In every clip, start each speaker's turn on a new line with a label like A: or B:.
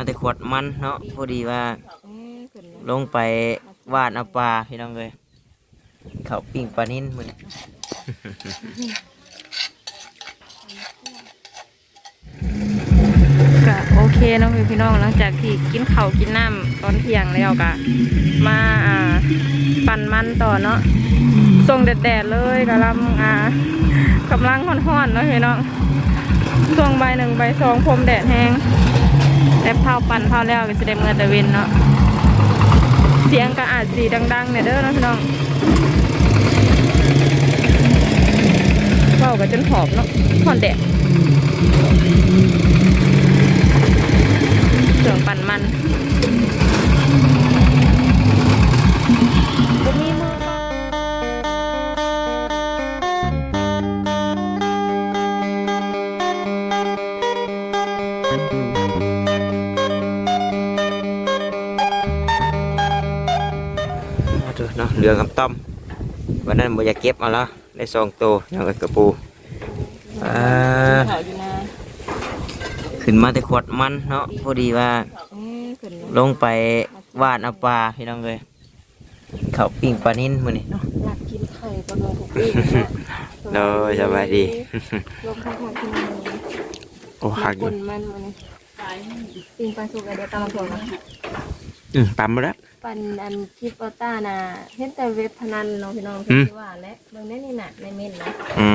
A: มาแต่ขวดมันเนาะพอดีว่า
B: ล
A: งไปวาดเอาปลาพี่น้องเลยเขาปิ้งปลานิ่นมือน
B: ก็โอเคเนาะพี่น้องหลังจากที่กินข้าวกินน้ำตอนเที่ยงแล้วก็มาอ่าปั่นมันต่อเนาะส่งแดดๆเลยกำลังอ่ากำลังห้อนๆเนาะพี่น้องช่วงใบหนึ่งใบสองพรมแดดแห้ง แต่เผาปั่นเผาแล้วก็จะได้เมื่อตะเวนเนาะเสียงก็อาจสีดังๆเนี่ยเด้อเนาะพี่น้องเฝ้ากันจนหอบเนาะหอนแดดเสียงปั่นมัน
A: เดือกับต้อมวันนั้นบ่อยากเก็บเอาละได้สองตัวอย่างกับกระปูอ่า
B: ขึ้น
A: มาแต่ขวดมันเนาะพอดีว่า
B: ล
A: งไปวาดเอาปลาพี่น้องเลยเขาปิ้งปลานิ่นมือนี้เนาะ
B: หลักกินไข่ปลาโลกุปี้
A: โดยสบายดี
B: ลงข้างที่มัน
A: โอ้หักอยู่
B: นมันมันปิงปลาสุกอะไรเดี๋ยวตามมาส่งนะ
A: อืมปั๊มมาแล้ว
B: ปันอันคลิปออต้าน่ะเห็นแต่เว็บพนันเนาะพี่น้อง
A: อื
B: ที่
A: ม
B: ว่าและเบิ่งได้นี่น่ะในเม่นนะ
A: อื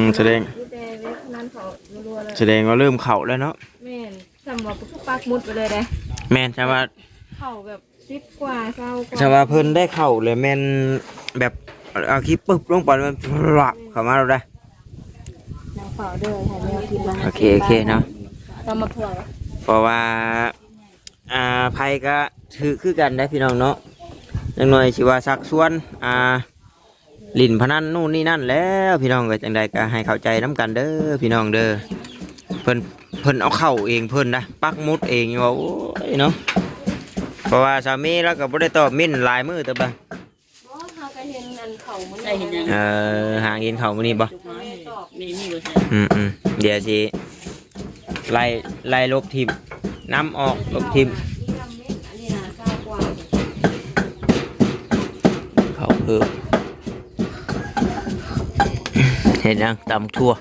A: มแสดง
B: มีแต่เว็บพนันเขารัวๆเลย
A: แสดงว่าเริ่มเข่าแล้วเนาะ
B: แม่นจำว่าปุ๊กปักมุดไปเลยเด้
A: แม่นใช่ว่า
B: เข่าแบบซิบกว่าเศร้ากว่า
A: ใช่ว่าเพิ่นได้เข่าเลยแม่นแบบเอาคลิปปึ๊บลงไปมันหลับเข้ามาเราได้
B: นางเฝ้าเด้อให้แมวกินมา
A: โอเคโอเคเนาะ
B: ตามมาเผื่อ
A: เพราะว่า อ่าไผก็ ถือคือกันได้พี่น้องเนาะจังหน่อยสิว่าสักส่วนอ่าลินพนันนู่นนี่นั่นแล้วพี่น้องก็จังใดก็ให้เข้าใจน้กันเด้อพี่น้องเด้อเพิ่นเพิ่นเอาเข้าเองเพิ่นนะปักหมุดเองว่าโอ้ยเนาะเพราะว่าสามีแล้วก็บ่ได้ตอบมิ้นหลายมื้อแต่บ่า
B: อ๋อเขาก็เห็นอันเข่ามัน
C: ได้เห็นยัง
A: เอ่อหาเงินเข้ามื้อนี้บ่
C: นี่นี่บ่ใช่
A: อืมอืมเดี๋ยวสิไล่ไล่ลบทิมน้ำออกลบทิม
B: นี่ลำเม็ดอันนี้นะเศร้ากว่า
A: เขาเพิ่มเห็นยังตำทั่ว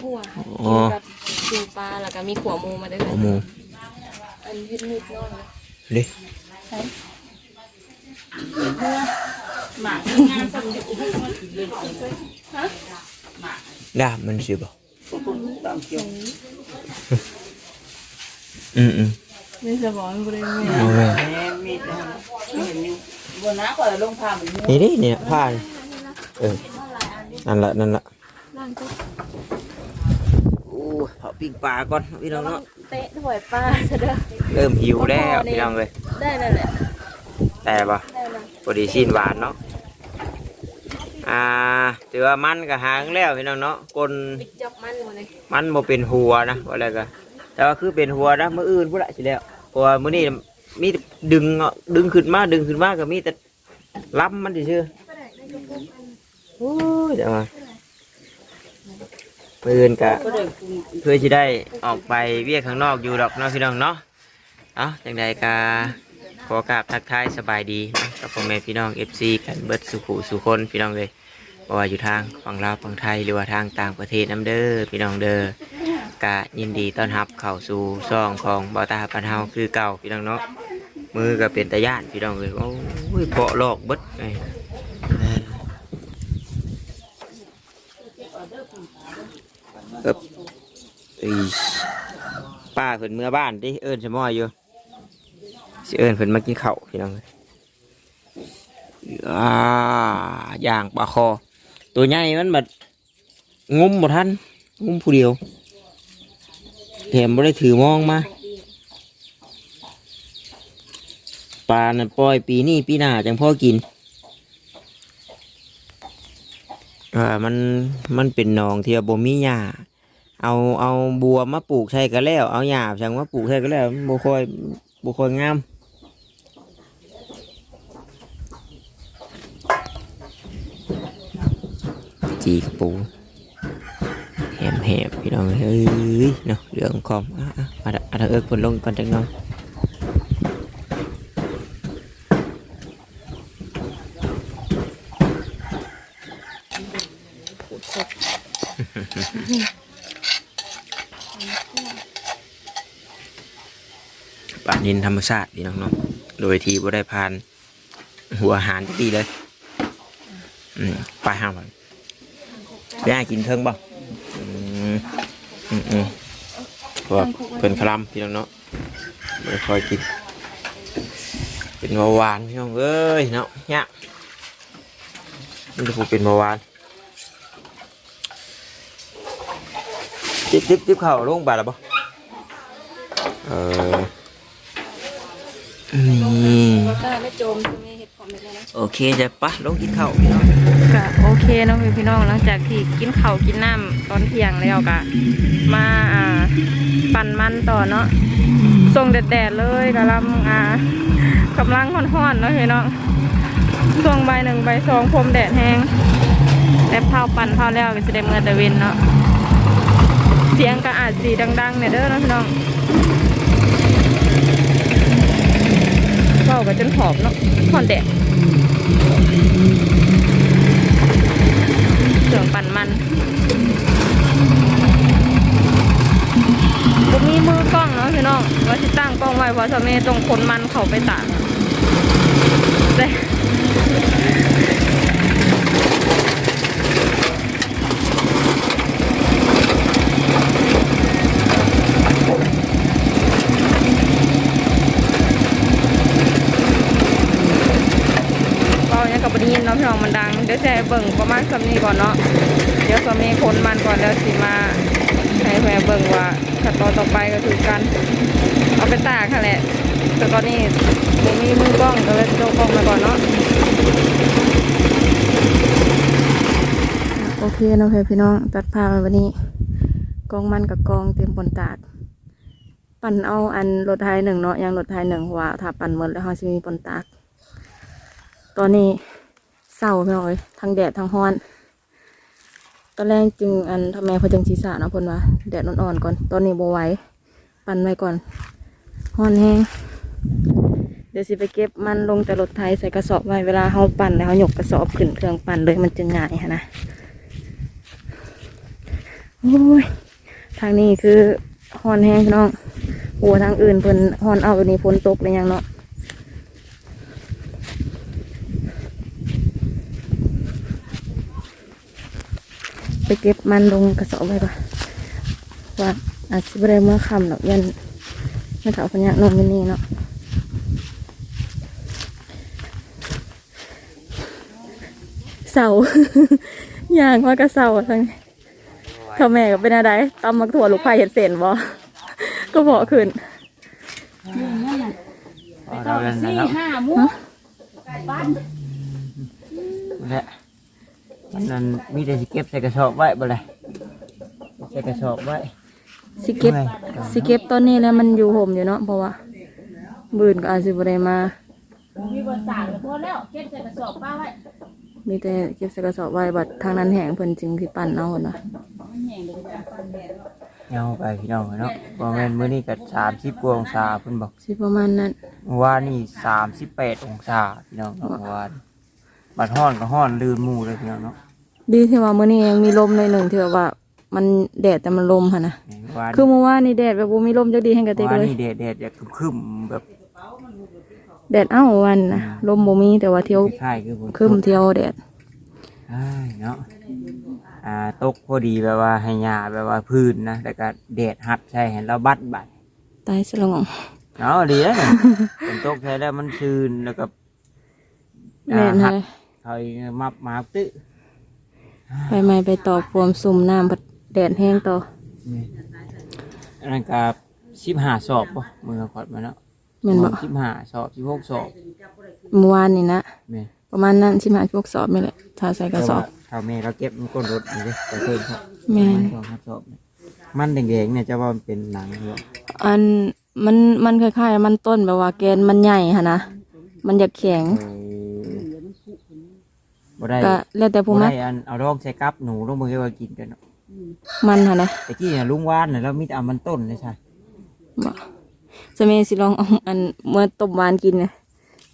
B: ทั่ว
A: อ๋อ
B: กินกับปิงปลาแล้วก็มีขัวหมูมาด้วย
A: โอ้โห
B: อันเฮ็ดนิดน้อย
A: ดิ
C: หมากงานสักนิดให้มันเดินไป
A: ดาบมันสิบ่อืมอืม
B: ไม่สมองบริเวณ
A: เอาเลย
C: แม่มีแต่เห็นอยู่ บนน้าก็ลงพามัน
A: นี่ดิเนี่ยผ้านี่เออนั่นละนั่นละ
B: ล่างก็
A: โอ้ยเผาปิ้งปลาก่อนพี่น้องเนาะ
B: เตะถวยปลาซะเด้อ
A: เริ่มหิวแล้วพี่น้องเลย
B: ได้แล้วแหละ
A: แต่บ่
B: ได้แล้ว
A: พอดีชิ้นหวานเนาะอ่าถือว่ามันก็หางแล้วพี่น้องเนาะกล
B: ปิดจับมันหมดเลย
A: มันบ่เป็นหัวนะว่าอะไรก็แต่ว่าคือเป็นหัวนะมื้ออื่นพุ่นละสิแล้วเพราะว่ามื้อนี้ มีแต่ดึงเอาดึงขึ้นมาดึงขึ้นมาก็มีแต่ล้ำมันซื่อๆโอ้ยเดี๋ยวมามื้อนก็
C: ก็ได้
A: เพื่อจะได้ออกไปเวียกข้างนอกอยู่ดอกเนาะพี่น้องเนาะเอาจังใดก็ขอกราบทักทายสบายดีเนาะกับพ่อแม่พี่น้อง FC กันเบิดสุขุสุคนพี่น้องเลยบ่ว่าอยู่ทางฝั่งลาวฝั่งไทยหรือว่าทางต่างประเทศน้ำเด้อพี่น้องเด้อกะยินดีต้อนรับเข้าสู่ซ่องของบอตาปันเฮาคือเก่าพี่น้องเนาะ มือก็เป็นตะย่านพี่น้องเลยโอ้ยเพาะลอกเบิดไงเออเอิบอีป้าเพิ่นเมื่อบ้านดิเอิญสมอยอยู่สิเอิญเพิ่นมากินข้าวพี่น้องเลยอ่าย่างปลาคอ ตัวใหญ่มันแบบงุ้มบ่ทันงุ้มผู้เดียวแถมบ่ได้ถือมองมา ปลาน่ะปล่อยปีนี้ปีหน้าจังพ่อกินเออมันมันเป็นหนองที่ว่าบ่มีหญ้าเอาเอาบัวมาปลูกใช่ก็แล้ว เอาหญ้าช่างมาปลูกใช่ก็แล้วมันบ่ค่อยบ่ค่อยงามจีกระปูแหมแหมพี่น้องเอ้ยเนาะเรื่องคอมอะอะอะอะเอิกผลลงก่อนจังน่อย ป่านินธรรมชาติพี่น้องเนาะโดยที่บ่ได้ผ่าน หัวอาหารที่ดีเลย อืมไปห้างมันไปหากินเทิงบ่อืมอืมอืมเพราะว่าเพิ่นคลำพี่น้องเนาะบ่ได้คอยกิน เป็นเบาหวานพี่น้องเอ้ยเนาะเนี่ยมันจะผูกเป็นเบาหวาน จิบจิบจิบเข่าลงบาดแล้วบ่เออนี่
B: ได้ไม่จมมีเห็ดของแบบนี้นะ
A: โอเคจะปะลงกินข้าวพี่น้อง
B: ก็โอเคเนาะพี่น้องหลังจากที่กินข้าวกินน้ำตอนเที่ยงแล้วก็มาอ่าปั่นมันต่อเนาะส่งแดดๆเลยกำลังอ่ากำลังห้อนๆเนาะพี่น้องช่วงใบหนึ่งใบสองพรมแดดแห้งแต่เผาปั่นเผาแล้วก็จะได้เมื่อต่เวนเนาะ สียงก็อาจสีดังๆเนี่ยเด้อนาะพี่น้องเฝ้าก็จนหอบเนาะหอนแดดเครื่องปั่นมันผมมีมือกล้องเนาะพี่น้องว่าที่ตั้งกล้องไว้เพราะสามีตรงคนมันเขาไปตากแต่เราเนี่ยกับบไดียินเนาะพี่น้องมัน เดี๋ยวแช่เบิ่งประมาณสำนีก่อนเนาะเดี๋ยวสามีคนมันก่อนแล้วสิมาให้แม่เบิ่งว่าขั้นตอนต่อไปก็คือการเอาไปตากค่ะแหละแต่ตอนนี้ผมมีมือกล้องก็เลยโจกล้องมาก่อนเนาะโอเคเนาะเพื่อนพี่น้องตัดภาพมาวันนี้กองมันกับกองเต็มบนตาก ปั่นเอาอันรถไทยหนึ่งเนาะยังรถไทยหนึ่งเพราะว่าถ้าปั่นหมดแล้วเขาจะมีบนตาก ตอนนี้ เศร้าพี่น้องเอ้ยทั้งแดดทั้งร้อน ตอนแรกจึงอันทำไมเพอจังศีรษะเนาะพนว่าแดดอ่อนๆก่อน ตอนนี้บ่ไหวปั่นไว้ก่อนร้อนแห้งเดี๋ยวสิไปเก็บมันลงแต่รถไทยใส่กระสอบไว้เวลาเฮาปั่นแล้วเฮาหยกกระสอบขึ้นเครื่องปั่นเลยมันจึงง่ายหั้นะโอ้ยทางนี้คือฮ้อนแห้งพี่น้องโอ้ทางอื่นเพิ่นฮ้อนเอาวันนี้ฝนตกเลยยังเนาะ ไปเก็บมันลงกระสอบไว้ก่อนว่าอาจจะไม่ได้เมื่อคำหรอกยันไม่เถาพญานอนมินี่เนาะเสาย่างว่ากระเสาทั้งเขาแม่ก็เป็นอะไรตำมักถั่วลูกไผ่เห็ดเศษบ่ก็พอขึ้น
A: เราเล่นนะ
C: สี่
A: ครับ
C: ห้ามุกบ้าน
A: และ นั่นมีแต่สิเก็บใส่กระสอบไว้บ่เลยใส่กระสอบไว้
B: สิเก็บ
A: มื่อย
B: สิเก็บตอนนี้แล้วมันอยู่ห่มอยู่เนาะเพราะว่าบืนก็อาจจะบ่ได้มา
C: มีบนตากแล้วพอแล้วเก็บใส่กระสอบป้าไว้
B: มีแต่เก็บใส่กระสอบไว้บัดทางนั้นแห้งเพิ่นจึงสิปั่นเอาเนาะ
C: มันแห้งเลยจ้ะ
A: เงาไปพี่น้องเนาะบ่แม่นมื้อนี้ก็30กว่าองศาเพิ่นบอก
B: สิประมาณนั้น
A: เมื่อวานนี่38องศาพี่น้องเนาะเมื่อวาน บัดฮ้อนก็ฮ้อนลืนหมู่เลยพี่น้องเนาะ
B: ดีที่ว่ามื้อนี้ยังมีลมหน่อยหนึ่งที่แบบว่า มันแดดแต่มันลมค่ะนะ
A: เมื่อวาน
B: คือเมื่อวานนี่แดดแบบบ่มีลมจักดีแห่งกระเต
A: เมื่
B: ก
A: อวาน
B: เลย
A: นี่แดดแดดอยากครึมๆแบบ
B: แดดเอ้าวันนะลมบ่มีแต่ว่าเที่ยว
A: คล้ายๆคือฝน
B: ครึมเที่ยวแดด
A: ใช่เนาะ อ่า ตกพอดีแบบว่าให้หญ้าแบบว่าพื้นนะแล้วก็แดดหัดใช่เห็นเราบัดบัด
B: ตายสลอง
A: เนาะดีแล้วเนี่ย ฝนตกใช้แล้วมันชื้นแล้วก็
B: แม่น
A: หั
B: ให้
A: ด คอยมับมาตื้อ
B: ไปใหม่ไปต่อพวมซุ่มน้ำพัดแดดแห้งต่อ
A: นี่อันนั้นก็สิบห้าสอบป่ะมือขอดมาแล้ว
B: แม่นบ่
A: สิบห้าสอบสิบหกสอบ
B: เมื่อวานนี่นะ
A: แม่
B: ประมาณนั้นสิมาพวกสอบนี่แหละถ้าใส่กระสอบ
A: ถ้าแม่เราเก็บมันก้นรถนี่เลยแต่เพิ่มครับ
B: แม่น
A: สองสอบเนี่ยมันแดงๆเนี่ยจะว่ามันเป็นหนังเหรอ
B: อันมันมันคล้ายๆ มันต้นแบบว่าแกนมันใหญ่ค่ะนะมันอยากแข็ง
A: เออ บ่ได้
B: ก็แล้วแต่ผู้
A: บ่
B: มั
A: ได้
B: ก
A: อันเอาดองใส่กับหนูลงมือให้ว่ากินกันเนาะ
B: มันหั่นนะ
A: ตะกี้น่ะลุงว่านน่ะเรามีแต่เอามันต้นเลยใช่
B: บ่จะแม่สิลองเอาอันเมื่อต้มหวานกินเนี่ย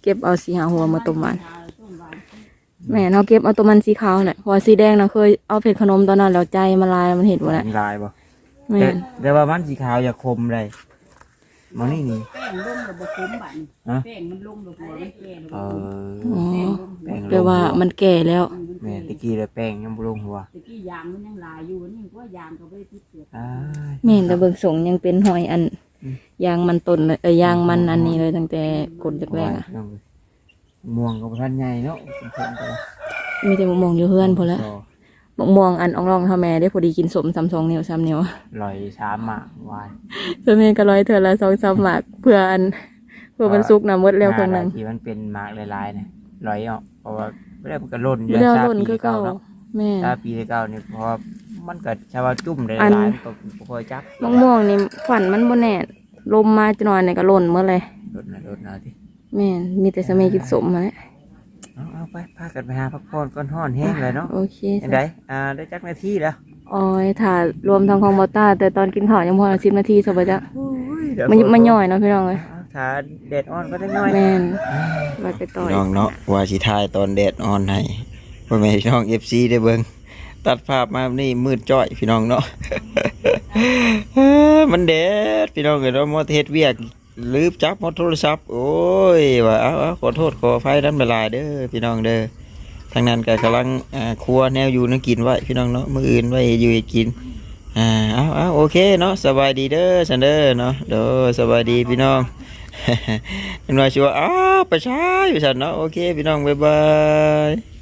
B: เก็บเอาสีหาหัวมาต้มหวานแม่เนาะเก็บเอาตัวมันสีขาวแหละเพอสีแดงนะเคยเอาเผ็ดขนมตอนนั้นแล้วใจมันลายมันเห็นหมดแหละ
A: มันลายบ่
B: แม่
A: แต่
B: น
A: แต่ว่ามันสีขาวอย่าคมเลย มันนี่นี่
C: แป้งลงระบบคุ้มบัตร
A: ฮะ
C: แป้งมันลงระบบมันแก่ระบ
A: เอบอ
B: อ๋อ
A: แป้งลง
B: แปลว่ามันแก่แล้ว
A: แม่ตะกี้เลยแป้งยังบ่ลงหัว
C: ตะกี้ยางมันยังลายอยู่นี่ก็ยางก็ไม่ได้ติดเสือ
A: อ้าย
B: แม่นแต่เบิ่งสงยังเป็นหอยอัน
A: อืม
B: ยางมันต้นเลยเอ้ยยางมันอันนี้เลยตั้งแต่กดแรกๆอะ
A: น้องเอ้ยม่วงกับท่านใหญ่เนาะเป็นคนก็
B: มีแต่มะม่วงอยู่เฮือนพอแล้ว
A: ต่อ
B: มะม่วงอันอ่องรองเท่าแม่ได้พอดีกินสมซ้ำสองนิ้วซ้ำนิ้ว
A: ลอยสามหมากวาย
B: เพื่อแม่ก็ร้อยเธอละสองสามหมากเพื่ออันเพื่อมันสุกนะหมดแล้วครึ่งหนึง
A: หาที่มันเป็นหมากลายๆเนี่ยลอยออกเพราะว่าไม่ได้มันก็ล่นอยู่
B: ไม่ได้เอา
A: ชา
B: หล่น
A: ปี
B: คือเก่า
A: เนาะ
B: แม่
A: ชาปีเก่านี่เพราะว่ามันก็ชาวาจุ่มได้ห
B: อัน
A: ลายมันก็บ่ค่อยจับ
B: มะม่วงนี่ฝันมันบ่แน่ลมมาจะนอนเนี่ยก็หล่นเมื่อเลย
A: ลดนะลดนะที่
B: แม่นมีแต่สมัยกินสมมาแหล้ว
A: เอาเอาไปพากันไปหาพักผ่อนก้อนห้อนแห้งเลยเนาะ
B: โอเค
A: ยังไงอ่าได้จักนาทีแล้ว
B: ออยถ่ารวมทางของบอต้า แต่ตอนกินข้าวยังพอสิบนาทีสบายจ้ะ
A: เดี๋ยว
B: มันมันย่อยเนาะพี่น้องเลย
A: เอาถ้าแดดอ่อนก็ได้น้อย
B: แม่นไปไปต่อย
A: น้องเนาะว่าสิทายตอนแดดอ่อนให้พ่อแม่พี่น้อง FC ได้เบิ่งตัดภาพมานี่มืดจ้อยพี่น้องเนาะมันแดดพี่น้องเอ้ยเราะมาเฮ็ดเวียก ลืมจับหมดโทรศัพท์โอ้ยว่าเอาเอาขอโทษขออภัยน้ำละลายเด้อพี่น้องเด้อทางนั้นก็กำลังครัวแนวอยู่นักกินไว้พี่น้องเนาะมืออื่นไว้อยู่กินอ่าเอาเอาโอเคเนาะสบายดีเด้อซันเด้อเนาะเด้อสบายดีพี่น้องเป็นว่าชัวอ้าวไปใช้อยู่สันเนาะโอเคพี่น้องบ๊ายบาย